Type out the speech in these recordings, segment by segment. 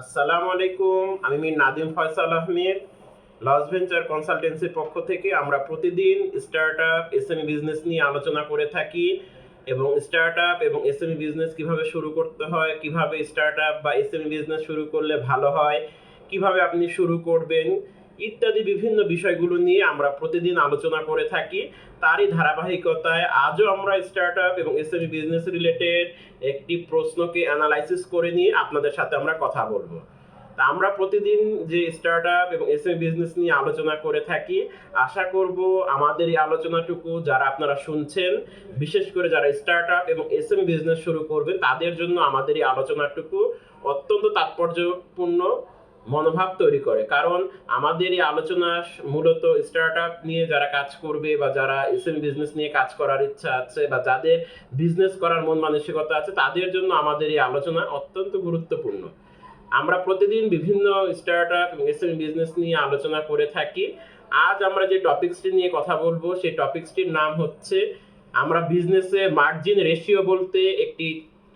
আসসালামু আলাইকুম, আমি মির নাদিম ফয়সাল আহমেদ, লস ভেঞ্চার কনসালটেন্সির পক্ষ থেকে আমরা প্রতিদিন স্টার্ট আপ এসএমই বিজনেস নিয়ে আলোচনা করে থাকি এবং স্টার্ট আপ এবং এসএমই বিজনেস কীভাবে শুরু করতে হয়, কীভাবে স্টার্ট আপ বা এসএমই বিজনেস শুরু করলে ভালো হয়, কীভাবে আপনি শুরু করবেন ইত্যাদি বিভিন্ন বিষয়গুলো নিয়ে আমরা প্রতিদিন আলোচনা করে থাকি। তারই ধারাবাহিকতায় আজও আমরা স্টার্ট আপ এবং এসএমই বিজনেস রিলেটেড একটি প্রশ্নকে অ্যানালাইসিস করে নিয়ে আপনাদের সাথে আমরা কথা বলব। তা আমরা প্রতিদিন যে স্টার্ট আপ এবং এসএমই বিজনেস নিয়ে আলোচনা করে থাকি, আশা করব আমাদের এই আলোচনাটুকু যারা আপনারা শুনছেন, বিশেষ করে যারা স্টার্ট আপ এবং এসএমই বিজনেস শুরু করবেন তাদের জন্য আমাদের এই আলোচনাটুকু অত্যন্ত তাৎপর্যপূর্ণ। মনোভাব তৈরি করে। কারণ আমাদের এই আলোচনা মূলত স্টার্ট আপ নিয়ে যারা কাজ করবে বা যারা এসএম বিজনেস নিয়ে কাজ করার ইচ্ছা আছে বা যাদের বিজনেস করার মন মানসিকতা আছে, তাদের জন্য আমাদের এই আলোচনা অত্যন্ত গুরুত্বপূর্ণ। আমরা প্রতিদিন বিভিন্ন স্টার্ট আপ এসএম বিজনেস নিয়ে আলোচনা করে থাকি। আজ আমরা যে টপিকসটি নিয়ে কথা বলব, সেই টপিকসটির নাম হচ্ছে আমরা বিজনেসে মার্জিন রেশিও বলতে একটি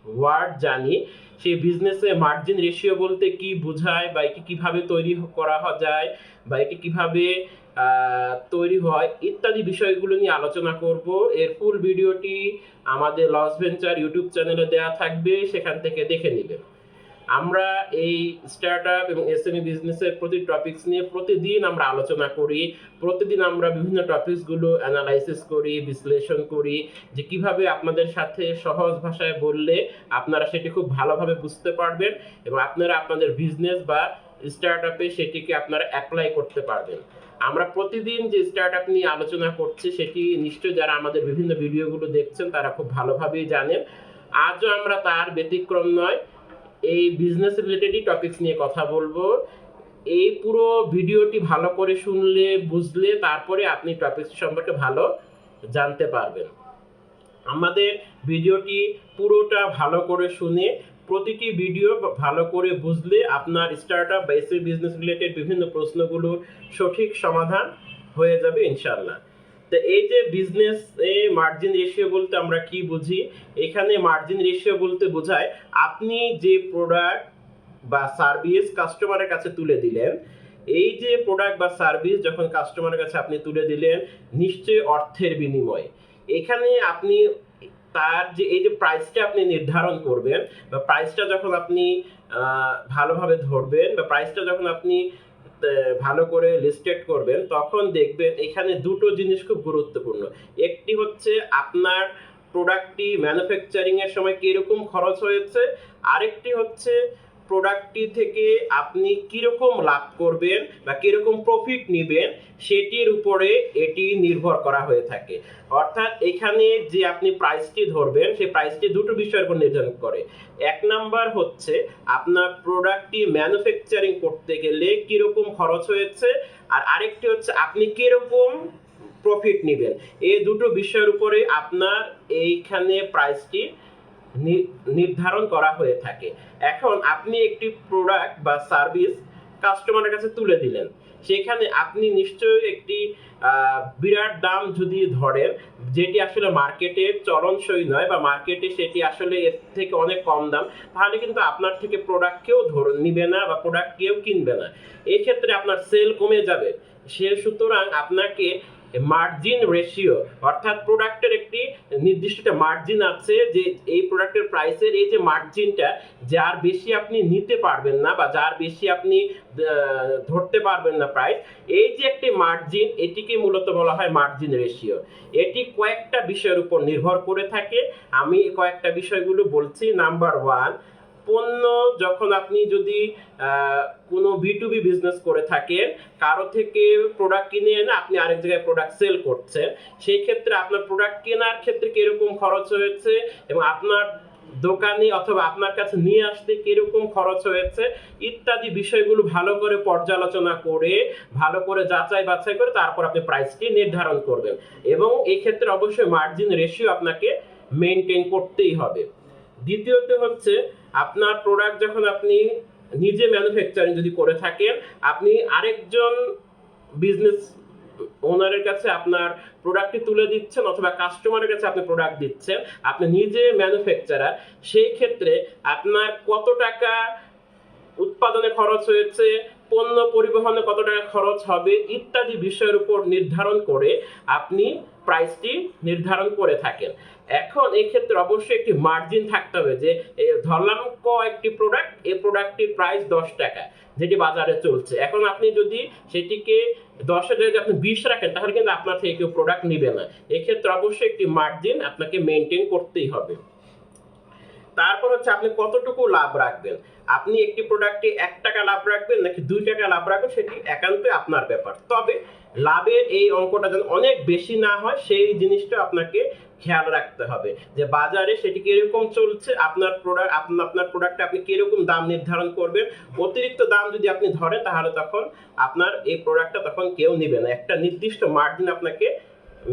ওয়ার্ড জানি। সেই বিজনেসে মার্জিন রেশিও বলতে কি বোঝায়, বা এটি কীভাবে তৈরি করা যায়, বা এটি কীভাবে তৈরি হয়, ইত্যাদি বিষয়গুলো নিয়ে আলোচনা করব। এর ফুল ভিডিওটি আমাদের লস ভেঞ্চার ইউটিউব চ্যানেলে দেওয়া থাকবে, সেখান থেকে দেখে নেবেন আমরা এই স্টার্ট আপ এবং এসএমই বিজনেসের প্রতি টপিকস নিয়ে প্রতিদিন আমরা আলোচনা করি, প্রতিদিন আমরা বিভিন্ন টপিকসগুলো অ্যানালাইসিস করি, বিশ্লেষণ করি যে কীভাবে আপনাদের সাথে সহজ ভাষায় বললে আপনারা সেটি খুব ভালোভাবে বুঝতে পারবেন এবং আপনারা আপনাদের বিজনেস বা স্টার্ট আপে সেটিকে আপনারা অ্যাপ্লাই করতে পারবেন। আমরা প্রতিদিন যে স্টার্ট আপ নিয়ে আলোচনা করছি, সেটি নিশ্চয়ই যারা আমাদের বিভিন্ন ভিডিওগুলো দেখছেন, তারা খুব ভালোভাবেই জানেন। আজও আমরা তার ব্যতিক্রম নয়। এই বিজনেস রিলেটেডই টপিকস নিয়ে কথা বলব। এই পুরো ভিডিওটি ভালো করে শুনলে, বুঝলে, তারপরে আপনি টপিকস সম্পর্কে ভালো জানতে পারবেন। আমাদের ভিডিওটি পুরোটা ভালো করে শুনে, প্রতিটি ভিডিও ভালো করে বুঝলে আপনার স্টার্ট আপ বা এসি বিজনেস রিলেটেড বিভিন্ন প্রশ্নগুলোর সঠিক সমাধান হয়ে যাবে ইনশাল্লাহ তো এই যে বিজনেস এ মার্জিন রেশিও বলতে আমরা কি বুঝি? এখানে মার্জিন রেশিও বলতে বোঝায় আপনি যে প্রোডাক্ট বা সার্ভিস কাস্টমারের কাছে তুলে দিলেন, এই যে প্রোডাক্ট বা সার্ভিস যখন কাস্টমারের কাছে আপনি তুলে দিলেন, নিশ্চয়ই অর্থের বিনিময়ে। এখানে আপনি তার যে, এই যে প্রাইসটা আপনি নির্ধারণ করবেন বা প্রাইসটা যখন আপনি ভালোভাবে ধরবেন বা প্রাইসটা যখন আপনি ভালো করে লিস্টেড করবেন, তখন দেখবেন এখানে দুটো জিনিস খুব গুরুত্বপূর্ণ। একটি হচ্ছে আপনার প্রোডাক্টটি ম্যানুফ্যাকচারিং এর সময় কীরকম খরচ হয়েছে, আরেকটি হচ্ছে প্রোডাক্টটি থেকে আপনি কীরকম লাভ করবেন বা কীরকম প্রফিট নেবেন, সেটির উপরে এটি নির্ভর করা হয়ে থাকে। অর্থাৎ এখানে যে আপনি প্রাইসটি ধরবেন, সেই প্রাইসটি দুটো বিষয়ের উপর নির্ধারণ করে। এক নাম্বার হচ্ছে, আপনার প্রোডাক্টটি ম্যানুফ্যাকচারিং করতে গেলে কীরকম খরচ হয়েছে, আর আরেকটি হচ্ছে, আপনি কীরকম প্রফিট নেবেন। এই দুটো বিষয়ের উপরে আপনার এইখানে প্রাইসটি নির্ধারণ করা হয়ে থাকে। এখন আপনি একটি প্রোডাক্ট বা সার্ভিস কাস্টমারের কাছে তুলে দিলেন। সেখানে আপনি নিশ্চয়ই একটি বিরাট দাম যদি ধরেন, যেটি আসলে মার্কেটে চলনসই নয় বা মার্কেটে সেটি আসলে এর থেকে অনেক কম দাম, তাহলে কিন্তু আপনার থেকে প্রোডাক্ট কেউ ধর নিবে না বা প্রোডাক্ট কেউ কিনবে না। এই ক্ষেত্রে আপনার সেল কমে যাবে। সে সুতরাং আপনাকে মার্জিন রেশিও অর্থাৎ প্রোডাক্টের একটি নির্দিষ্ট মার্জিন আছে যে এই প্রোডাক্টের প্রাইসের এই যে মার্জিনটা যার বেশি আপনি নিতে পারবেন না বা যার বেশি আপনি ধরতে পারবেন না প্রাইস এই যে একটি মার্জিন এটিকে মূলত বলা হয় মার্জিন রেশিও এটি কয়েকটা বিষয়ের উপর নির্ভর করে থাকে। আমি কয়েকটা বিষয়গুলো বলছি। নাম্বার ওয়ান পণ্য যখন আপনি যদি কোনো বি টু বি বিজনেস করে থাকেন, কারও থেকে প্রোডাক্ট কিনে এনে আপনি আরেক জায়গায় প্রোডাক্ট সেল করছেন, সেই ক্ষেত্রে আপনার প্রোডাক্ট কেনার ক্ষেত্রে কীরকম খরচ হয়েছে এবং আপনার দোকানে অথবা আপনার কাছে নিয়ে আসতে কীরকম খরচ হয়েছে, ইত্যাদি বিষয়গুলো ভালো করে পর্যালোচনা করে, ভালো করে যাচাই বাছাই করে তারপর আপনি প্রাইসটি নির্ধারণ করবেন। এবং এই ক্ষেত্রে অবশ্যই মার্জিন রেশিও আপনাকে মেনটেন করতেই হবে। দ্বিতীয়ত হচ্ছে আপনার প্রোডাক্ট যখন আপনি নিজে ম্যানুফ্যাকচারিং যদি করে থাকেন, আপনি আরেকজন বিজনেস ওনারের কাছে আপনার প্রোডাক্টটি তুলে দিচ্ছেন অথবা কাস্টমারের কাছে আপনি প্রোডাক্ট দিচ্ছেন, আপনি নিজে ম্যানুফ্যাকচারার সেই ক্ষেত্রে আপনার কত টাকা উৎপাদনে খরচ হয়েছে, পণ্য পরিবহনে কত টাকা খরচ হবে ইত্যাদি বিষয়ের উপর নির্ধারণ করে আপনি প্রাইসটি নির্ধারণ করে থাকেন। এখন এই ক্ষেত্রে অবশ্যই একটি মার্জিন থাকতে হবে যে ধরলাম ক একটি প্রোডাক্ট এই প্রোডাক্টটির প্রাইস দশ টাকা, যেটি বাজারে চলছে। এখন আপনি যদি সেটিকে দশের জায়গায় আপনি বিশ রাখেন, তাহলে কিন্তু আপনার থেকে কেউ প্রোডাক্ট নিবে না। এক্ষেত্রে অবশ্যই একটি মার্জিন আপনাকে মেনটেন করতেই হবে। তারপর হচ্ছে আপনি কতটুকু লাভ রাখবেন? আপনি একটি প্রোডাক্টে এক টাকা লাভ রাখবেন নাকি দুই টাকা লাভ রাখবেন সেটি একান্তই আপনার ব্যাপার। তবে লাভের এই অঙ্কটা যেন অনেক বেশি না হয়, সেই জিনিসটা আপনাকে খেয়াল রাখতে হবে যে বাজারে সেটি কীরকম চলছে, আপনার প্রোডাক্ট আপনার আপনার প্রোডাক্টে আপনি কীরকম দাম নির্ধারণ করবেন। অতিরিক্ত দাম যদি আপনি ধরেন, তাহলে তখন আপনার এই প্রোডাক্টটা তখন কেউ নেবে না। একটা নির্দিষ্ট মার্জিন আপনাকে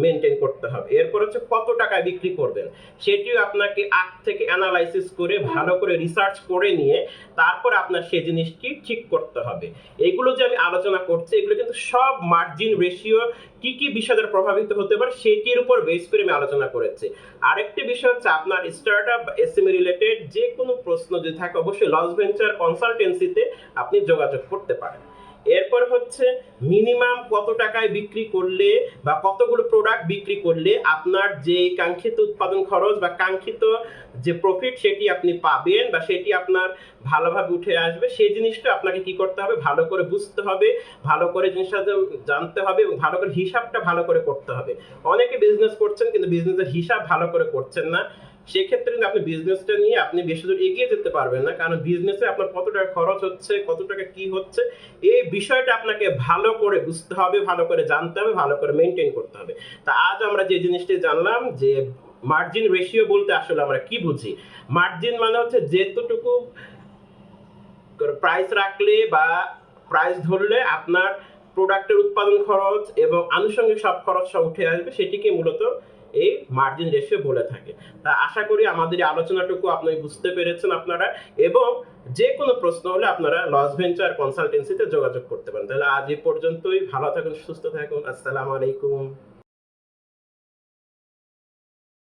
মেনটেন করতে হবে। এরপর হচ্ছে কত টাকায় বিক্রি করবেন? সেটিও আপনাকে আগ থেকে অ্যানালাইসিস করে ভালো করে রিসার্চ করে নিয়ে তারপর আপনার সেই জিনিসটি ঠিক করতে হবে। এগুলো যে আমি আলোচনা করছি, এগুলো কিন্তু সব মার্জিন রেশিও কি কি বিষয় দ্বারা প্রভাবিত হতে পারে সেটির উপর বেস করে আমি আলোচনা করেছি। আরেকটি বিষয় হচ্ছে আপনার স্টার্ট আপ এসএমই রিলেটেড যে কোনো প্রশ্ন যদি থাকে, অবশ্যই লস ভেঞ্চার কনসালটেন্সিতে আপনি যোগাযোগ করতে পারেন। এরপর হচ্ছে মিনিমাম কত টাকায় বিক্রি করলে বা কতগুলো প্রোডাক্ট বিক্রি করলে আপনার যে কাঙ্ক্ষিত উৎপাদন খরচ বা কাঙ্ক্ষিত যে প্রফিট সেটি আপনি পাবেন বা সেটি আপনার ভালোভাবে উঠে আসবে, সেই জিনিসটা আপনাকে কি করতে হবে? ভালো করে বুঝতে হবে, ভালো করে জিনিসটা জানতে হবে এবং ভালো করে হিসাবটা ভালো করে করতে হবে। অনেকে বিজনেস করছেন কিন্তু বিজনেসের হিসাব ভালো করে করছেন না। সেক্ষেত্রে কিন্তু আপনি বিজনেসটা নিয়ে আপনি বেশি দূর এগিয়ে যেতে পারবেন না, কারণ বিজনেসে আপনার কত টাকা খরচ হচ্ছে, কত টাকা কি হচ্ছে, এই বিষয়টা আপনাকে ভালো করে বুঝতে হবে, ভালো করে জানতে হবে, ভালো করে মেনটেন করতে হবে। তা আজ আমরা যে জিনিসটি জানলাম যে মার্জিন রেশিও বলতে আসলে আমরা কি বুঝি? মার্জিন মানে হচ্ছে যেতটুকু প্রাইস রাখলে বা প্রাইস ধরলে আপনার প্রোডাক্টের উৎপাদন খরচ এবং আনুষঙ্গিক সব খরচ সব উঠে আসবে সেটিকে মূলত এই মার্জিন রেশিও বলে থাকে। তা আশা করি আমাদের এই আলোচনাটুকু আপনি বুঝতে পেরেছেন আপনারা এবং যে কোনো প্রশ্ন হলে আপনারা লস ভেঞ্চার কনসালটেন্সিতে যোগাযোগ করতে পারেন। তাহলে আজ এই পর্যন্তই। ভালো থাকুন, সুস্থ থাকুন। আসসালামু আলাইকুম।